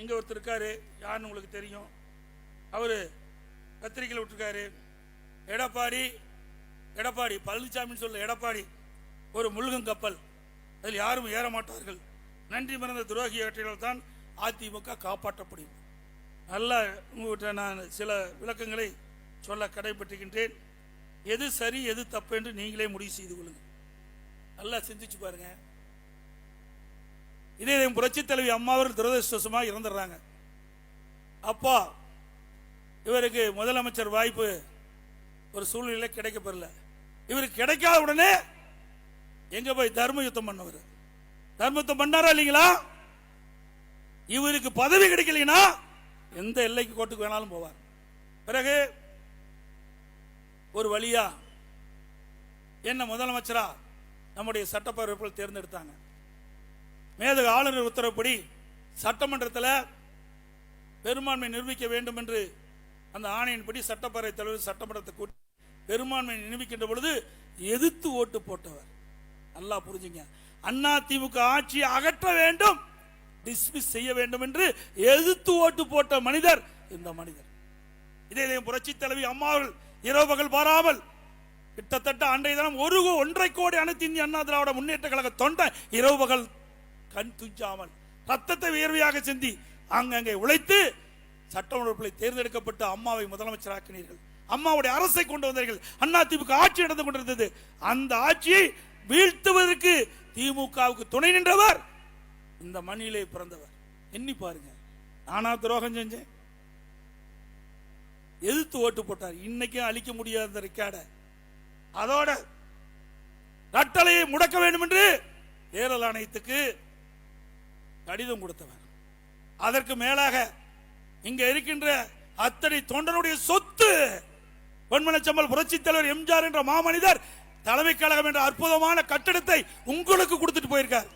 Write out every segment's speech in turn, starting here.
இங்க ஒருத்தர் இருக்காரு யாருன்னு உங்களுக்கு தெரியும். அவர் பத்திரிக்கையில் விட்டுருக்காரு. எடப்பாடி எடப்பாடி பழனிசாமின்னு சொல்ல எடப்பாடி ஒரு முழுகும் கப்பல். அதில் யாரும் ஏற மாட்டார்கள். நன்றி மறந்த துரோகி துரோகியவற்றால் தான் அதிமுக காப்பாற்றப்படும். நல்லா உங்கள்கிட்ட நான் சில விளக்கங்களை சொல்ல கடைபெற்றுகின்றேன். எது சரி எது தப்பு என்று நீங்களே முடிவு செய்து கொள்ளுங்கள். நல்லா சிந்திச்சு பாருங்கள் இதே என் புரட்சி தலைவி அம்மாவர்கள் துரதிருஷ்டமாக இறந்துடுறாங்க அப்பா இவருக்கு முதலமைச்சர் வாய்ப்பு ஒரு சூழ்நிலை கிடைக்கப்பெறல இவருக்கு கிடைக்காத உடனே எங்க போய் தர்ம யுத்தம் பண்ணவர்? தர்மயுத்தம் பண்ணாரா இல்லைங்களா? இவருக்கு பதவி கிடைக்கலைன்னா எந்த எல்லைக்கு கோட்டுக்கு வேணாலும் போவார். பிறகு ஒரு வழியா என்ன முதலமைச்சரா நம்முடைய சட்டப்பேரவைகள் தேர்ந்தெடுத்தாங்க. மேதக ஆளுநர் உத்தரவுப்படி சட்டமன்றத்தில் பெரும்பான்மை நிரூபிக்க வேண்டும் என்று அந்த ஆணையின்படி சட்டப்பேரவை தலைவர் சட்டமன்றத்தை கூட்டி பெரும்பான்மை நிரூபிக்கின்ற பொழுது எதிர்த்து ஓட்டு போட்டவர். நல்லா புரிஞ்சுங்க. அண்ணா திமுக ஆட்சியை அகற்ற வேண்டும் டிஸ்மிஸ் செய்ய வேண்டும் என்று எதிர்த்து ஓட்டு போட்ட மனிதர் இந்த மனிதர். இதே புரட்சி தலைவி அம்மாவர்கள் இரவு பாராமல் கிட்டத்தட்ட அன்றைய தினம் ஒரு ஒன்றை கோடி அனைத்து இந்திய அண்ணா திராவிட முன்னேற்ற கழக தொண்டை இரவுகள் கண் துஞ்சாமல் ரத்தத்தை வியர்வையாக சிந்தி அங்கங்கே உழைத்து சட்டமன்றத்தில் தேர்ந்தெடுக்கப்பட்டு அம்மாவை முதலமைச்சராக்கினீர்கள். அம்மாவுடைய அரசை கொண்டு வந்தீர்கள். அண்ணா திமுக ஆட்சி நடந்து கொண்டிருந்தது. அந்த ஆட்சியை வீழ்த்துவதற்கு திமுகவுக்கு துணை நின்றவர் இந்த மண்ணிலே பிறந்தவர். எண்ணி பாருங்க. நானா துரோகம் செஞ்சேன்? எதிர்த்து ஓட்டு போட்டார். இன்னைக்கும் அழிக்க முடியாத அந்த ரெக்கார்டை அதோட கட்டளையை முடக்க வேண்டும் என்று தேர்தல் ஆணையத்துக்கு கடிதம் கொடுத்தவர். அதற்கு மேலாக இங்க இருக்கின்ற அத்தனை தொண்டனுடைய சொத்து பொன்மனச்சம்பல் புரட்சி தலைவர் எம்ஜிஆர் என்ற மாமனிதர் தலைமை கழகம் என்ற அற்புதமான கட்டடத்தை உங்களுக்கு கொடுத்துட்டு போயிருக்கார்.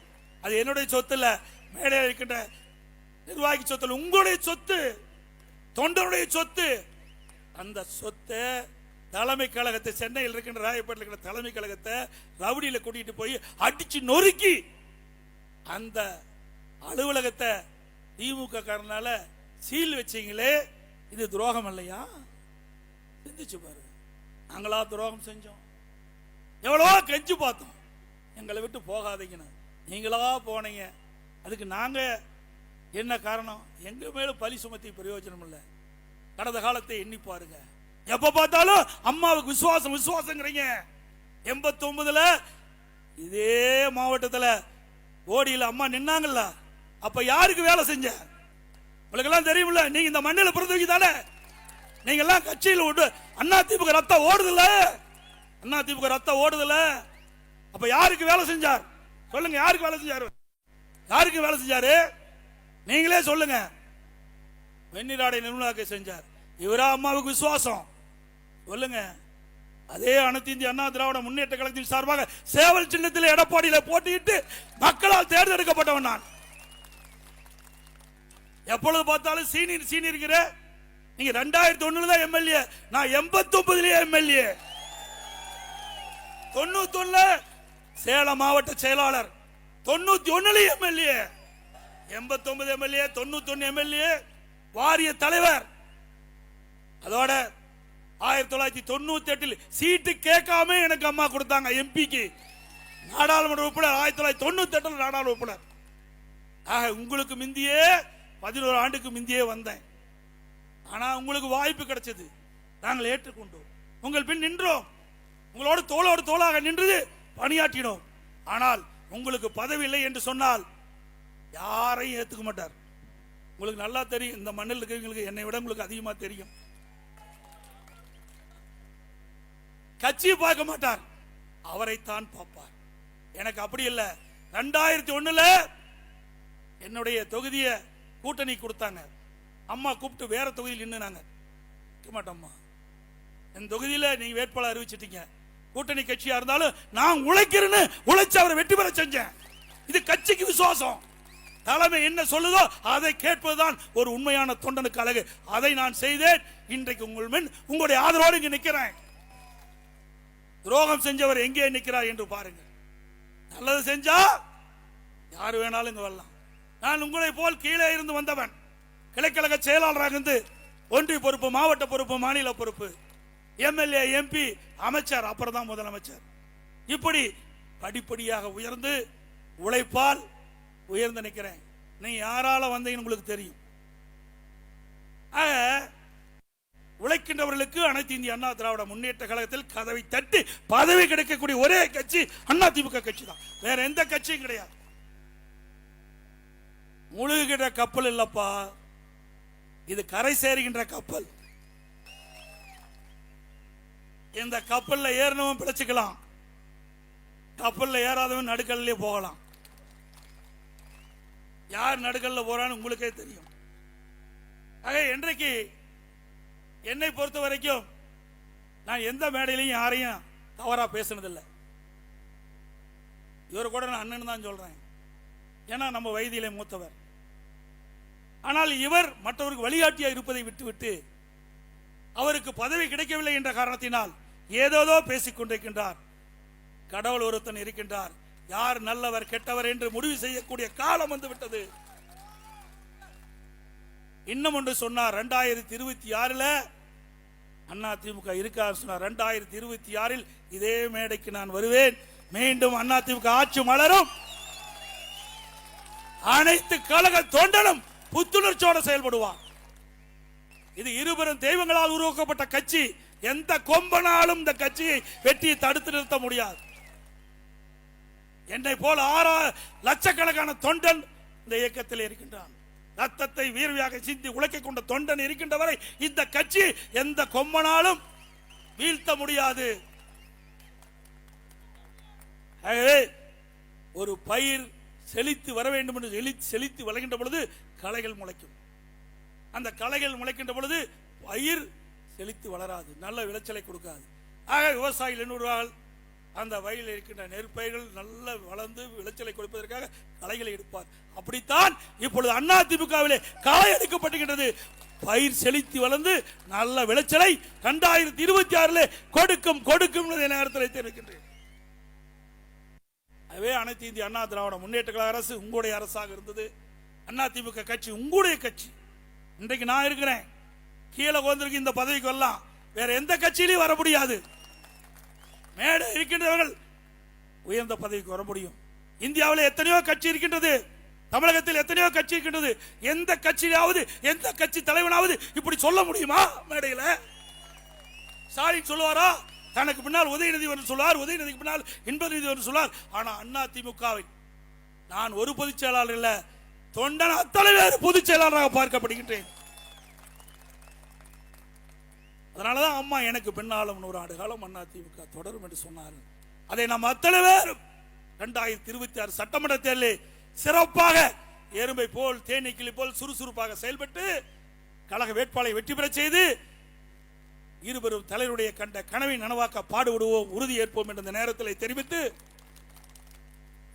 அது என்னுடைய சொத்து இல்ல மேடையில் இருக்கின்ற நிர்வாகி சொத்து உங்களுடைய சொத்து தொண்டனுடைய சொத்து. அந்த சொத்தை தலைமை கழகத்தை சென்னையில் இருக்கின்ற ராயப்பேட்டில் இருக்கிற தலைமை கழகத்தை ரவுடியில் கூட்டிட்டு போய் அடிச்சு நொறுக்கி அந்த அலுவலகத்தை திமுக காரனால சீல் வச்சீங்களே இது துரோகம் இல்லையா? சிந்திச்சு பாரு நாங்களா துரோகம் செஞ்சோம். எவ்வளவோ கெஞ்சு பார்த்தோம். எங்களை விட்டு போகாதீங்கன்னு. நீங்களா போனீங்க. அதுக்கு நாங்க என்ன காரணம்? எங்க மேலும் பலி சுமத்தி பிரயோஜனம் இல்லை. கடந்த காலத்தை எண்ணி பாருங்க. எப்ப பார்த்தாலும் அம்மாவுக்கு விசுவாசம் விசுவாசங்கிறீங்க. எண்பத்தி ஒன்பதுல இதே மாவட்டத்தில் ஓடியில் அம்மா நின்னாங்கல்ல. அப்ப யாருக்கு வேலை செஞ்ச? உங்களுக்கு எல்லாம் தெரியுமில்ல நீங்க இந்த மண்ணில் பிறந்தவங்க தானே. நீங்க எல்லாம் கட்சியில் விட்டு அண்ணா திமுக ரத்தம் ஓடுதுல அண்ணா திமுக ரத்தம் ஓடுதுல்ல. அப்ப யாருக்கு வேலை செஞ்சார்? சொல்லுங்க யாருக்கு வேலை செஞ்சாரு? யாருக்கு வேலை செஞ்சாரு? நீங்களே சொல்லுங்க. வெந்நீராடை நிர்மலாக்க செஞ்சார். இவரா அம்மாவுக்கு விசுவாசம். சொல்லுங்க. அதே அனைத்து இந்திய அண்ணா திராவிட முன்னேற்ற கழகத்தின் சார்பாக சேவல் சின்னத்தில் எடப்பாடியில் போட்டியிட்டு மக்களால் தேர்ந்தெடுக்கப்பட்டவன் நான். எப்பொழுது பார்த்தாலும் சீனியர் சீனியர் இருக்கிற நீங்க ரெண்டாயிரத்தி ஒண்ணுல தான் எம்எல்ஏ. நான் எண்பத்தி ஒன்பதுலயே எம்எல்ஏ. தொண்ணூத்தி ஒண்ணுல சேலம் மாவட்ட செயலாளர். தொண்ணூத்தி ஒண்ணுல எம்எல்ஏ. எண்பத்தி ஒன்பது எம்எல்ஏ தொண்ணூத்தி ஒன்னு எம்எல்ஏ வாரிய தலைவர். அதோட ஆயிரத்தி தொள்ளாயிரத்தி தொண்ணூத்தி எட்டில் சீட்டு கேட்காம எனக்கு அம்மா கொடுத்தாங்க எம்பிக்கு. நாடாளுமன்ற உறுப்பினர் ஆயிரத்தி தொள்ளாயிரத்தி தொண்ணூத்தி எட்டுல நாடாளுமன்ற உறுப்பினர். ஆக உங்களுக்கு முந்தியே பதினோரு ஆண்டுக்கு முந்தியே வந்தேன். ஆனால் உங்களுக்கு வாய்ப்பு கிடைச்சது. நாங்கள் ஏற்றுக்கொண்டோம். உங்கள் பின் நின்றோம். உங்களோடு தோளோடு தோளாக நின்றது பணியாற்றினோம். ஆனால் உங்களுக்கு பதவி இல்லை என்று சொன்னால் யாரையும் ஏற்றுக்க மாட்டார். உங்களுக்கு நல்லா தெரியும். இந்த மண்ணில் இருக்கிறவங்களுக்கு என்னை விட உங்களுக்கு அதிகமாக தெரியும். கட்சியை பார்க்க மாட்டார். அவரைத்தான் பார்ப்பார். எனக்கு அப்படி இல்லை. ரெண்டாயிரத்தி ஒண்ணுல என்னுடைய தொகுதியை கூட்டணி கொடுத்தாங்க. அம்மா கூப்பிட்டு வேற தொகுதியில் நின்றுனாங்க நிற்க மாட்டோம்மா. என் தொகுதியில் நீங்க வேட்பாளர் அறிவிச்சிட்டீங்க. கூட்டணி கட்சியா இருந்தாலும் நான் உழைக்கிறேன்னு உழைச்சு அவரை வெற்றி பெற செஞ்சேன். இது கட்சிக்கு விசுவாசம். தலைமை என்ன சொல்லுதோ அதை கேட்பதுதான் ஒரு உண்மையான தொண்டனுக்கு அழகு. அதை நான் செய்தேன். இன்றைக்கு உங்கள் மின் உங்களுடைய ஆதரவோடு இங்கு நிற்கிறேன். துரோகம் செஞ்சவர் எங்கே நிற்கிறார் என்று பாருங்கள். நல்லது செஞ்சா யார் வேணாலும் இங்க வரலாம். நான் உங்களை போல் கீழே இருந்து வந்தவன். கிளைக்கழக செயலாளராக இருந்து ஒன்றிய பொறுப்பு மாவட்ட பொறுப்பு மாநில பொறுப்பு. எம்எல்ஏ எம்பி அமைச்சர் அப்புறம் தான் முதலமைச்சர். இப்படி படிப்படியாக உயர்ந்து உழைப்பால் உயர்ந்து நிற்கிறேன். நீ யாரால வந்தீங்கன்னு உங்களுக்கு தெரியும். ஆக, உழைக்கின்றவர்களுக்கு அனைத்து இந்திய அண்ணா திராவிட முன்னேற்ற கழகத்தில் கதவை தட்டி பதவி கிடைக்கக்கூடிய ஒரே கட்சி அண்ணா திமுக கட்சி தான் வேற எந்த கட்சியும் கிடையாது. முழுகுகிற கப்பல் இல்லப்பா. இது கரை சேருகின்ற கப்பல். இந்த கப்பல்ல ஏறினவன் பிழைச்சிக்கலாம். கப்பல்ல ஏறாதவன் நடுக்கல்லே போகலாம். யார் நடுக்கல்ல போறான்னு உங்களுக்கே தெரியும். ஆக இன்றைக்கு என்னை பொறுத்த வரைக்கும் நான் எந்த மேடையிலையும் யாரையும் தவறாக பேசுனதில்லை. இவர் கூட நான் அண்ணன் தான் சொல்றேன். ஏன்னா நம்ம வயதிலே மூத்தவர். ஆனால் இவர் மற்றவருக்கு வழிகாட்டியா இருப்பதை விட்டுவிட்டு அவருக்கு பதவி கிடைக்கவில்லை என்ற காரணத்தினால் ஏதோதோ பேசிக் கொண்டிருக்கின்றார். கடவுள் ஒருத்தன் இருக்கின்றார். யார் நல்லவர் கெட்டவர் என்று முடிவு செய்யக்கூடிய காலம் வந்து விட்டது. இன்னும் ஒன்று சொன்னார் ரெண்டாயிரத்தி இருபத்தி ஆறில் அண்ணா திமுக இருக்கார் சொன்னார். ரெண்டாயிரத்தி இருபத்தி ஆறில் இதே மேடைக்கு நான் வருவேன். மீண்டும் அண்ணா திமுக ஆட்சி மலரும். அனைத்து கழக தொண்டனும் புத்துணர்ச்சியோட செயல்படுவார். இது இருபெரும் தெய்வங்களால் உருவாக்கப்பட்ட கட்சி. எந்த கொம்பனாலும் இந்த கட்சியை வெற்றியை தடுத்து நிறுத்த முடியாது. என்னை போல ஆறா லட்சக்கணக்கான தொண்டன் இந்த இயக்கத்தில் இருக்கின்றான். ரத்தத்தை வீர்வியாக சிந்தி உழைக்க கொண்ட தொண்டன் இருக்கின்ற வரை இந்த கட்சி எந்த கொம்பனாலும் வீழ்த்த முடியாது. ஆகவே ஒரு பயிர் செழித்து வர வேண்டும் என்று செழித்து செழித்து வளர்கின்ற பொழுது களைகள் முளைக்கும். அந்த களைகள் முளைக்கின்ற பொழுது பயிர் செழித்து வளராது நல்ல விளைச்சலை கொடுக்காது. ஆக விவசாயிகள் என்ன அந்த வயலில் இருக்கின்ற நெற்பயிர்கள் நல்ல வளர்ந்து விளைச்சலை கொடுப்பதற்காக களைகளை எடுப்பார். அப்படித்தான் இப்பொழுது அண்ணா திமுகவிலே களை எடுக்கப்பட்டுகின்றது பயிர் செழித்து வளர்ந்து நல்ல விளைச்சலை ரெண்டாயிரத்தி இருபத்தி ஆறிலே கொடுக்கும் கொடுக்கும் நேரத்தில் தெரிவிக்கின்றேன். அதுவே அனைத்து இந்திய அண்ணா திராவிட முன்னேற்ற கழக அரசு உங்களுடைய அரசாக இருந்தது. அண்ணா திமுக கட்சி உங்களுடைய கட்சி. இன்றைக்கு நான் இருக்கிறேன். கீழே வந்திருக்கு இந்த பதவிக்கு வரலாம் வேற எந்த கட்சியிலையும் வர முடியாது. மேடை இருக்கின்றவர்கள் உயர்ந்த பதவிக்கு வர முடியும். இந்தியாவில் எத்தனையோ கட்சி இருக்கின்றது. தமிழகத்தில் எத்தனையோ கட்சி இருக்கின்றது. எந்த கட்சியிலாவது எந்த கட்சி தலைவனாவது இப்படி சொல்ல முடியுமா மேடையில்? ஸ்டாலின் சொல்லுவாரா? தனக்கு பின்னால் உதயநிதி என்று சொல்வார் உதயநிதிக்கு பின்னால் இன்பநிதி என்று சொல்வார் ஆனால் அண்ணா திமுகவை நான் ஒரு பொதுச் செயலாளர் இல்லை. தொண்டன் அத்தனை பேர் பொதுச் செயலாளராக பார்க்கப்படுகின்றேன். அதனாலதான் அம்மா எனக்கு பின்னாலும் நூறு ஆண்டு காலம் அண்ணா திமுக தொடரும் என்று சொன்னார் அதை நாம் அத்தனை பேரும் இரண்டாயிரத்தி இருபத்தி ஆறு சட்டமன்ற தேர்தலில் சிறப்பாக எறும்பை போல் தேனீக்கிளி போல் சுறுசுறுப்பாக செயல்பட்டு கழக வேட்பாளரை வெற்றி பெறச் செய்து இருவரும் தலைவருடைய கண்ட கனவை நனவாக்க பாடுபடுவோம் உறுதி ஏற்போம் என்ற நேரத்தில் தெரிவித்து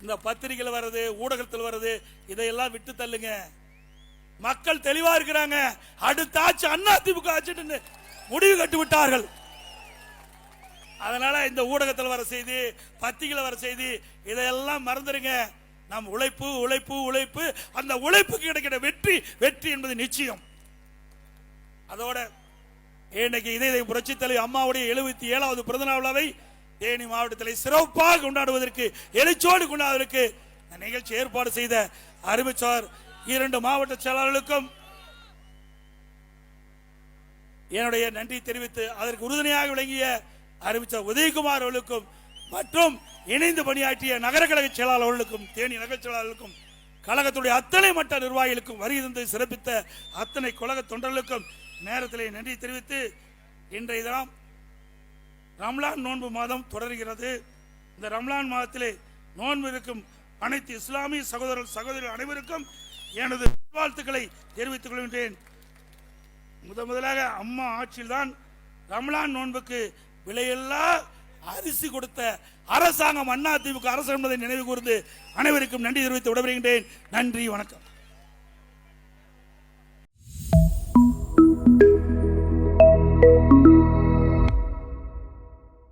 இந்த பத்திரிகையில் வர்றது ஊடகத்தில் வர்றது இதையெல்லாம் விட்டு தள்ளுங்க. மக்கள் தெளிவா இருக்கிறாங்க. அடுத்த ஆட்சி அண்ணா திமுக ஆட்சின்னு முடிவு கட்டு விட்டார்கள். அதனால இந்த ஊடகத்தில் வர செய்தி பத்திரிகையில் வர செய்தி இதையெல்லாம் மறந்துடுங்க. நம் உழைப்பு உழைப்பு உழைப்பு அந்த உழைப்புக்கு கிடைக்கிற வெற்றி வெற்றி என்பது நிச்சயம். அதோட இன்னைக்கு இதய புரட்சி தலைவி அம்மாவுடைய எழுபத்தி ஏழாவது பிறந்த விழாவை தேனி மாவட்டத்தில் சிறப்பாக கொண்டாடுவதற்கு எழுச்சோடு கொண்டாடுவதற்கு இந்த நிகழ்ச்சி ஏற்பாடு செய்த அறிவிச்சார் இரண்டு மாவட்ட செயலாளர்களுக்கும் என்னுடைய நன்றி தெரிவித்து அதற்கு உறுதுணையாக விளங்கிய அறிவிச்சார் உதயகுமார் அவர்களுக்கும் மற்றும் இணைந்து பணியாற்றிய நகர கழக செயலாளர்களுக்கும் தேனி நகர செயலாளர்களுக்கும் கழகத்துடைய அத்தனை மட்ட நிர்வாகிகளுக்கும் வரி இருந்து சிறப்பித்த அத்தனை கழக தொண்டர்களுக்கும் நேரத்திலே நன்றி தெரிவித்து இன்றைய தினம் ரம்லான் நோன்பு மாதம் தொடர்கிறது. இந்த ரம்லான் மாதத்திலே நோன்பு இருக்கும் அனைத்து இஸ்லாமிய சகோதரர் சகோதரிகள் அனைவருக்கும் எனது வாழ்த்துக்களை தெரிவித்துக் கொள்கின்றேன். முத முதலாக அம்மா ஆட்சியில்தான் ரம்லான் நோன்புக்கு விலையில்லா அரிசி கொடுத்த அரசாங்கம் அண்ணா திமுக அரசு என்பதை நினைவு கூர்ந்து அனைவருக்கும் நன்றி தெரிவித்து விடப்படுகின்றேன் நன்றி வணக்கம்.